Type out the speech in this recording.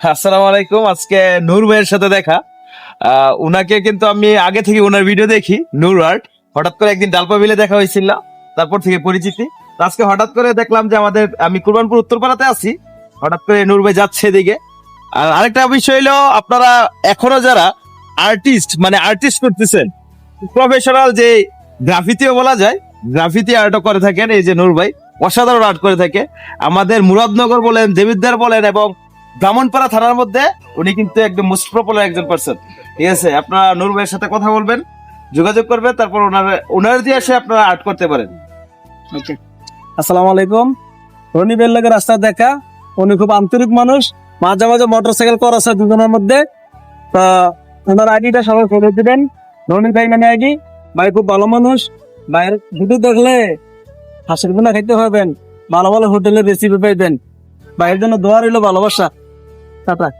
আসসালামু আলাইকুম, আজকে নূর ভাইয়ের সাথে দেখা। উনাকে কিন্তু আমি আগে থেকে ওনার ভিডিও দেখি, নূর আর্ট হঠাৎ করে একদিন ডালপা বিলে দেখা হয়েছিল, তারপর থেকে পরিচিতি। আজকে হঠাৎ করে দেখলাম যে আমাদের, আমি কুরবানপুর উত্তরপাড়াতে আছি। হঠাৎ করে নূর ভাই যাচ্ছে এদিকে। আর আরেকটা বিষয় হলো আপনারা এখনও যারা আর্টিস্ট মানে আর্টিস্ট করতেছেন প্রফেশনাল যে গ্রাফিতিও বলা যায় গ্রাফিতি আর্টও করে থাকেন এই যে নূর ভাই। অসাধারণ আর্ট করে থাকে। আমাদের মুরাদনগর বলেন দেবিদ্দার বলেন এবং ব্রাহ্মণপাড়া থানার মধ্যে উনি কিন্তু একদম মোস্ট পপুলার একজন পার্সন ঠিক আছে আপনারা নূর ভাইয়ের সাথে কথা বলবেন যোগাযোগ করবেন তারপর ওনার ওনার দিয়ে এসে আপনারা আর্ট করতে পারেন। ওকে আসসালামু আলাইকুম। রনি বেল্লাকে রাস্তা দেখা উনি খুব আন্তরিক মানুষ মাঝে মাঝে মোটরসাইকেল করাছে দুজনের মধ্যে। তা ওনার আইডিটা সবাই ফেলে দিবেন। রনি ভাই মানে আইডি ভাই খুব ভালো মানুষ। ভাইয়ের ভিডিও দেখলে হাসির গুণা খাইতে হবেন। ভালো ভালো হোটেলে রেসিপি পাইবেন। ভাইয়ের জন্য দোয়া রইল ভালোবাসা। بات